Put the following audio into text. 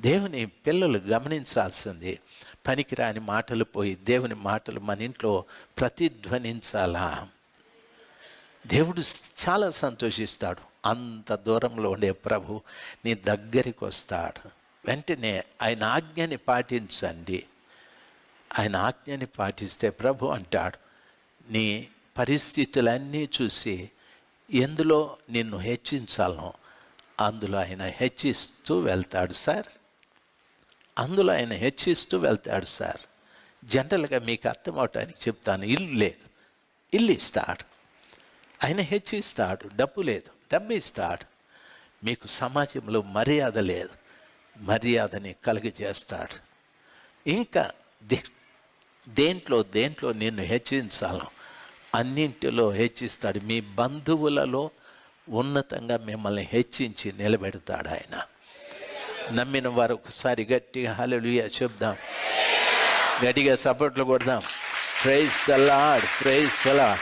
దేవుని పిల్లలు గమనించాల్సింది పనికిరాని మాటలు పోయి దేవుని మాటలు మన ఇంట్లో ప్రతిధ్వనించాలా? దేవుడు చాలా సంతోషిస్తాడు. అంత దూరంలో ఉండే ప్రభు నీ దగ్గరికి వస్తాడు. వెంటనే ఆయన ఆజ్ఞని పాటించండి. ఆయన ఆజ్ఞని పాటిస్తే ప్రభు అంటాడు నీ పరిస్థితులన్నీ చూసి ఎందులో నిన్ను హెచ్చించాలనో అందులో ఆయన హెచ్చిస్తూ వెళ్తాడు సార్. అందులో ఆయన హెచ్చిస్తూ వెళ్తాడు సార్ జనరల్గా మీకు అర్థం అవటానికి చెప్తాను. ఇల్లు లేదు. ఇల్లు ఇస్తాడు. ఆయన హెచ్చిస్తాడు. డబ్బు లేదు. డబ్బు ఇస్తాడు. మీకు సమాజంలో మర్యాద లేదు. మర్యాదని కలుగజేస్తాడు. ఇంకా దే దేంట్లో దేంట్లో నిన్ను హెచ్చించాలో అన్నింటిలో హెచ్చిస్తాడు. మీ బంధువులలో ఉన్నతంగా మిమ్మల్ని హెచ్చించి నిలబెడతాడు ఆయన. నమ్మిన వారు ఒకసారి గట్టిగా హలలుయ చెప్దాం. గట్టిగా సపోర్ట్లు కొడదాం. Praise the praise తలాడ్